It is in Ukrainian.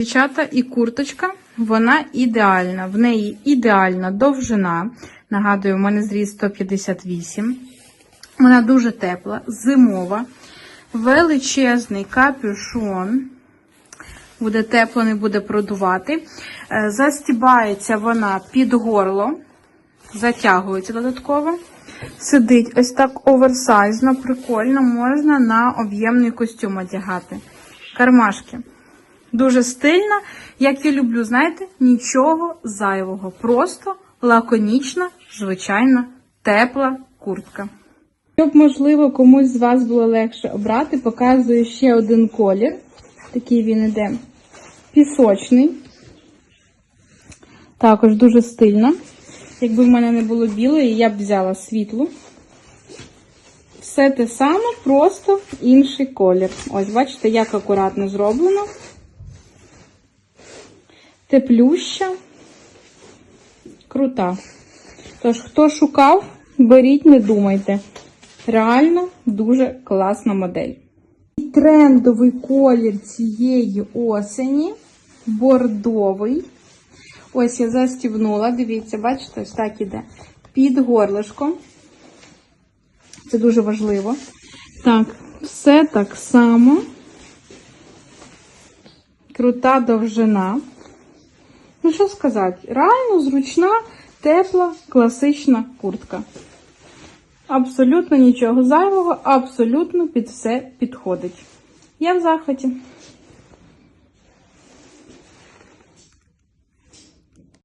Дівчата і курточка, вона ідеальна. В неї ідеальна довжина. Нагадую, у мене зріс 158. Вона дуже тепла, зимова, величезний капюшон. Буде тепло, не буде продувати. Е, Застібається вона під горло, затягується додатково. Сидить ось так оверсайзно, прикольно, можна на об'ємний костюм одягати. Кармашки. Дуже стильна, як я люблю, знаєте, нічого зайвого. Просто лаконічна, звичайна, тепла куртка. Щоб, можливо, комусь з вас було легше обрати, показую ще один колір. Такий він іде пісочний. Також дуже стильно. Якби в мене не було білої, я б взяла світлу. Все те саме, просто інший колір. Ось, бачите, як акуратно зроблено. Теплюща, крута. Тож, хто шукав, беріть, не думайте. Реально дуже класна модель. І трендовий колір цієї осені бордовий. Ось я застібнула, дивіться, бачите, ось так іде. Під горлишком. Це дуже важливо. Так, все так само. Крута довжина. Ну, що сказати, реально зручна, тепла, класична куртка. Абсолютно нічого зайвого, абсолютно під все підходить. Я в захваті.